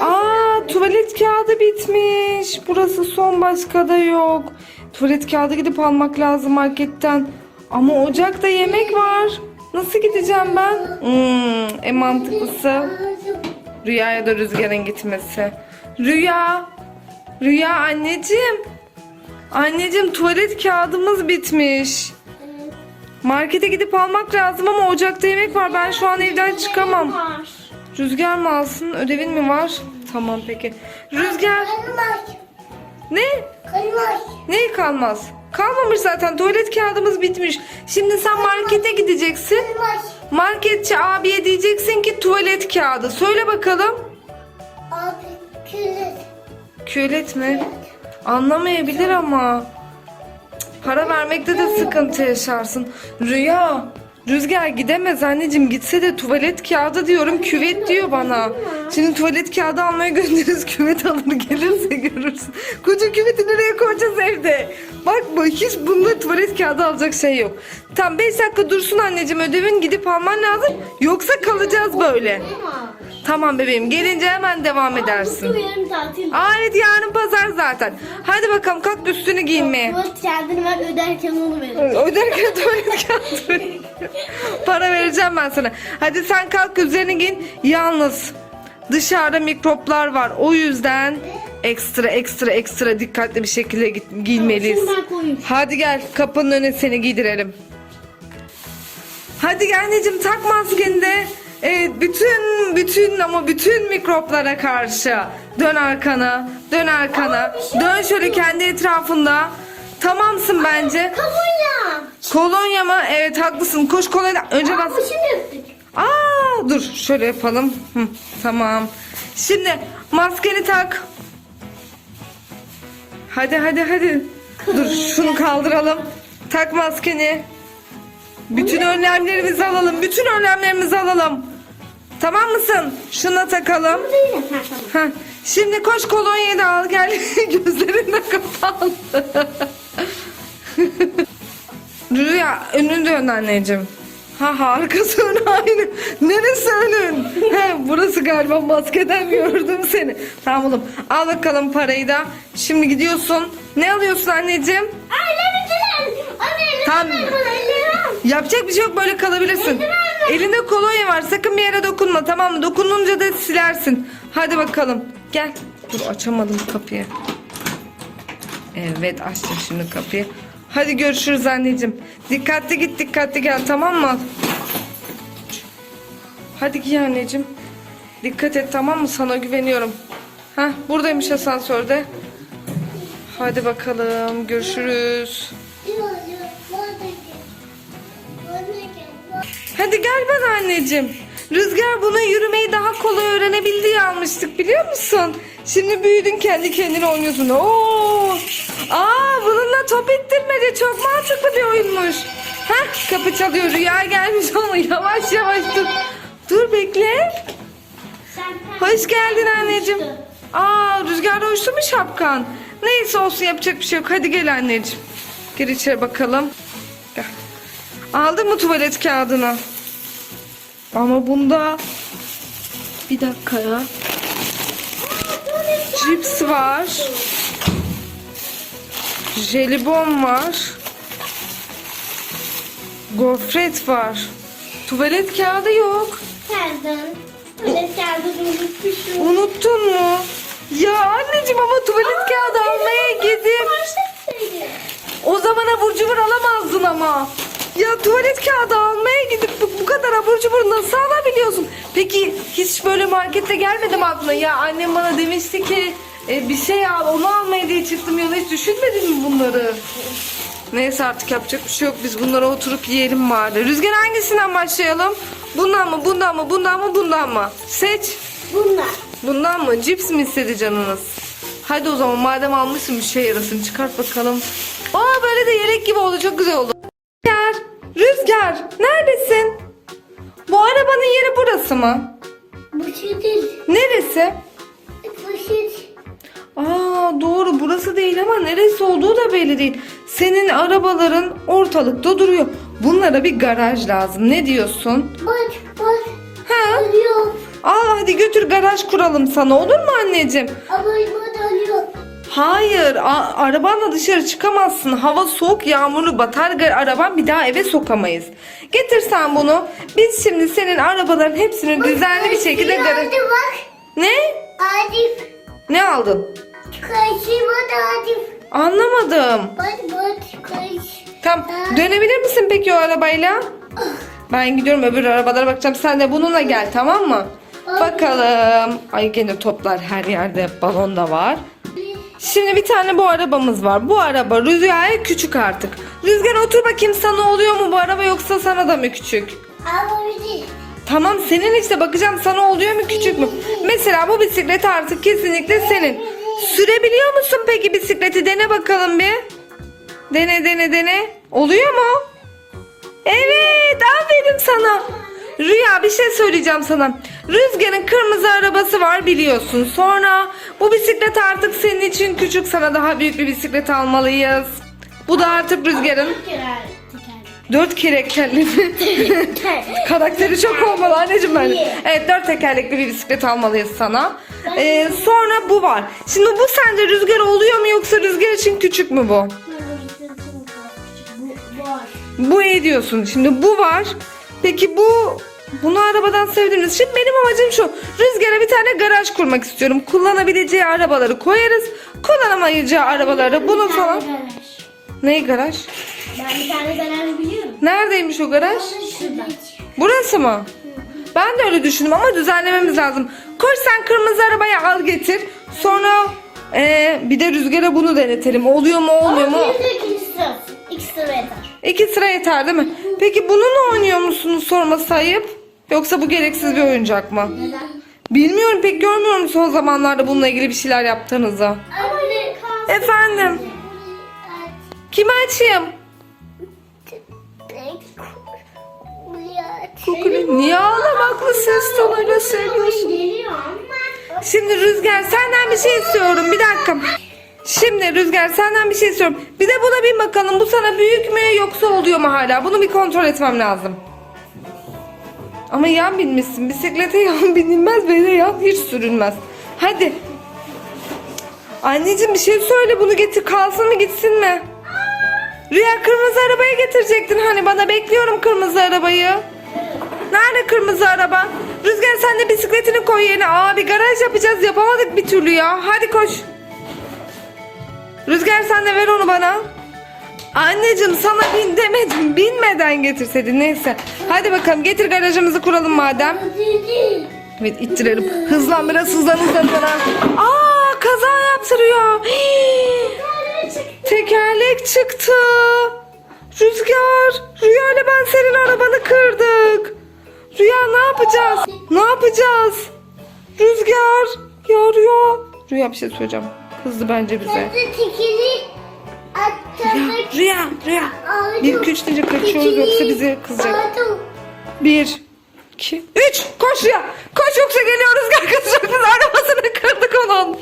Aa tuvalet kağıdı bitmiş. Burası son başka da yok. Tuvalet kağıdı gidip almak lazım marketten. Ama ocakta yemek var. Nasıl gideceğim ben? Hmm, en mantıklısı Rüya'ya da Rüzgar'ın gitmesi. Rüya. Rüya anneciğim. Anneciğim tuvalet kağıdımız bitmiş. Markete gidip almak lazım ama ocakta yemek var. Ben şu an evden çıkamam. Rüzgar mı alsın? Ödevin mi var? Tamam peki. Rüzgar Kalmaz. ne? Kalmaz. Ne kalmaz? Kalmamış zaten. Tuvalet kağıdımız bitmiş. Şimdi sen markete gideceksin. Kalmaz. Marketçi abiye diyeceksin ki tuvalet kağıdı. Söyle bakalım. Abi kız. Kület mi? Anlamayabilir ama. Para vermekte de sıkıntı yaşarsın. Rüya. Rüzgar gidemez anneciğim gitse de tuvalet kağıdı diyorum küvet diyor bana. Şimdi tuvalet kağıdı almaya göndeririz küvet alır gelirse görürsün. Koca küveti nereye koyacağız evde? Bak bak hiç bunda tuvalet kağıdı alacak şey yok. Tam 5 dakika dursun anneciğim ödevin gidip alman lazım. Yoksa kalacağız böyle. Tamam bebeğim gelince hemen devam edersin. Bu yarın tatil. Aa evet yarın pazar zaten. Hadi bakalım kalk üstünü giymeye. Bu kendini ben öderken onu veririm. Öderken tuvalet kağıdı. Para vereceğim ben sana. Hadi sen kalk üzerini giyin. Yalnız dışarıda mikroplar var. O yüzden ekstra ekstra ekstra dikkatli bir şekilde git- giyinmeliyiz. Şunu ben koyayım. Hadi gel kapının önüne seni giydirelim. Hadi gel anneciğim tak maskeni de. Evet, bütün bütün ama bütün mikroplara karşı. Dön arkana dön arkana. Şey dön şöyle kendi etrafında. Tamamsın bence. Kabunya. kolonya mı? Evet haklısın. Koş kolonya. Önce bas. Aa, öptük. Aa dur. Şöyle yapalım. Hı, tamam. Şimdi maskeni tak. Hadi hadi hadi. Dur şunu kaldıralım. Tak maskeni bütün önlemlerimizi alalım bütün önlemlerimizi alalım tamam mısın şuna takalım. Heh, Şimdi koş kolonyayı da al gel gözlerini de kapat Rüya önünü dön anneciğim. Ha ha arkası ön aynı. Neresi önün? He, burası galiba maskeden gördüm seni. Tamam oğlum al bakalım parayı da. Şimdi gidiyorsun. Ne alıyorsun anneciğim? Anne elini Tamam. Yapacak bir şey yok böyle kalabilirsin. Elinde kolonya var sakın bir yere dokunma tamam mı? Dokununca da silersin. Hadi bakalım gel. Dur açamadım kapıyı. Evet açtım şimdi kapıyı. Hadi görüşürüz anneciğim. Dikkatli git dikkatli gel tamam mı? Hadi giy anneciğim. Dikkat et tamam mı? Sana güveniyorum. Hah buradaymış asansörde. Hadi bakalım görüşürüz. Hadi gel bana anneciğim. Rüzgar buna yürümeyi daha kolay öğrenebildi diye almıştık biliyor musun? Şimdi büyüdün kendi kendine oynuyorsun. Oo! Aa bununla top ettirmece çok mantıklı bir oyunmuş. Heh kapı çalıyor rüya gelmiş ama yavaş yavaş dur. Dur bekle. Hoş geldin anneciğim. Aa rüzgarda uçtu mu şapkan? Neyse olsun yapacak bir şey yok. Hadi gel anneciğim. Gir içeri bakalım. Aldın mı tuvalet kağıdını? Ama bunda... Bir dakika ya. Cips var. Jelibon var. Gofret var. Tuvalet kağıdı yok. Nereden? Öyle kağıdını unutmuşum. Unuttun mu? Ya anneciğim ama tuvalet kağıdı almaya gidip o zaman abur cubur alamazdın ama. Ya tuvalet kağıdı almaya gidip bu, bu kadar abur cubur nasıl alabiliyorsun? Peki hiç böyle markette gelmedi mi aklına? Ya annem bana demişti ki e, bir şey al onu almaya diye çıktım yola hiç düşünmedin mi bunları? Neyse artık yapacak bir şey yok. Biz bunlara oturup yiyelim bari. Rüzgar hangisinden başlayalım? Bundan mı, bundan mı, bundan mı, bundan mı? Seç. Bunlar. Bundan mı? Cips mi istedi canınız? Hadi o zaman madem almışsın bir şey yarasın çıkart bakalım. Aa böyle de yelek gibi oldu çok güzel oldu. Burası mı? Bu şey değil. Neresi? Bu şey. Aa doğru burası değil ama neresi olduğu da belli değil. Senin arabaların ortalıkta duruyor. Bunlara bir garaj lazım. Ne diyorsun? Bak bak. Ha? Arıyor. Al hadi götür garaj kuralım sana olur mu anneciğim? Ama dönüyor. Hayır arabanla dışarı çıkamazsın. Hava soğuk yağmurlu batar gar- araban bir daha eve sokamayız. Getir sen bunu. Biz şimdi senin arabaların hepsini düzenli bir şekilde garaj... Hadi bak. Ne? Adif. Ne aldın? Kaşıma da Adif. Anlamadım. Bak bak kaş. Tamam dönebilir misin peki o arabayla? Ben gidiyorum öbür arabalara bakacağım. Sen de bununla gel tamam mı? Bakalım. Ay gene toplar her yerde. Balon da var. Şimdi bir tane bu arabamız var. Bu araba Rüzgar'a küçük artık. Rüzgar otur bakayım sana oluyor mu bu araba yoksa sana da mı küçük? Ama bir de. Tamam senin işte bakacağım sana oluyor mu küçük mü? Mesela bu bisiklet artık kesinlikle senin. Sürebiliyor musun peki bisikleti? Dene bakalım bir. Dene dene dene. Oluyor mu? Evet aferin sana. Rüya bir şey söyleyeceğim sana. Rüzgar'ın kırmızı arabası var biliyorsun. Sonra bu bisiklet artık senin için küçük. Sana daha büyük bir bisiklet almalıyız. Bu da artık Rüzgar'ın dört kerekli mi? Teker. Karakteri çok olmalı anneciğim ben. Evet dört tekerlekli bir bisiklet almalıyız sana. Ee, sonra bu var. Şimdi bu sence rüzgar oluyor mu yoksa rüzgar için küçük mü bu? Bu var. Bu iyi diyorsun. Şimdi bu var. Peki bu bunu arabadan sevdiniz. Şimdi benim amacım şu. Rüzgar'a bir tane garaj kurmak istiyorum. Kullanabileceği arabaları koyarız. Kullanamayacağı arabaları bunu falan. Neyi garaj? Ben bir tane garaj biliyorum. Neredeymiş o garaj? Şurada. Burası mı? Ben de öyle düşündüm ama düzenlememiz lazım. Koş sen kırmızı arabayı al getir. Sonra eee, bir de rüzgara bunu denetelim. Oluyor mu olmuyor mu? İki sıra yeter. İki sıra yeter değil mi? Peki bununla oynuyor musunuz sorması ayıp? Yoksa bu gereksiz bir oyuncak mı? Neden? Bilmiyorum pek görmüyorum son zamanlarda bununla ilgili bir şeyler yaptığınızı. Efendim kimi açayım? Kukuli. Niye ağlamaklı ses tonuyla söylüyorsun? Şimdi Rüzgar senden bir şey istiyorum. Bir dakika. Şimdi Rüzgar senden bir şey istiyorum. Bir de buna bir bakalım. Bu sana büyük mü yoksa oluyor mu hala? Bunu bir kontrol etmem lazım. Ama yan binmişsin. Bisiklete yan binilmez de yan hiç sürülmez. Hadi. Anneciğim bir şey söyle. Bunu getir. Kalsın mı gitsin mi? Rüya kırmızı arabayı getirecektin hani bana. Bekliyorum kırmızı arabayı. Nerede kırmızı araba? Rüzgar sen de bisikletini koy yerine. Aa bir garaj yapacağız yapamadık bir türlü ya. Hadi koş. Rüzgar sen de ver onu bana. Anneciğim sana bin demedim. Binmeden getirseydin neyse. Hadi bakalım getir garajımızı kuralım madem. Evet ittirelim. Hızlan biraz hızlan hızlan hızlan. Aa kaza yaptırıyor. Tekerlek çıktı. Rüzgar. Rüya ile ben senin arabanı kırdık. Rüya ne yapacağız? Ne yapacağız? Rüzgar. Ya Rüya. Rüya bir şey söyleyeceğim. Kızdı bence bize. Rüya, Rüya, Rüya. Bir iki üç deyince kaçıyoruz yoksa bizi kızacak. Bir, iki, üç. Koş Rüya. Koş yoksa geliyoruz. Gel kızacak. Arabasını kırdık onun.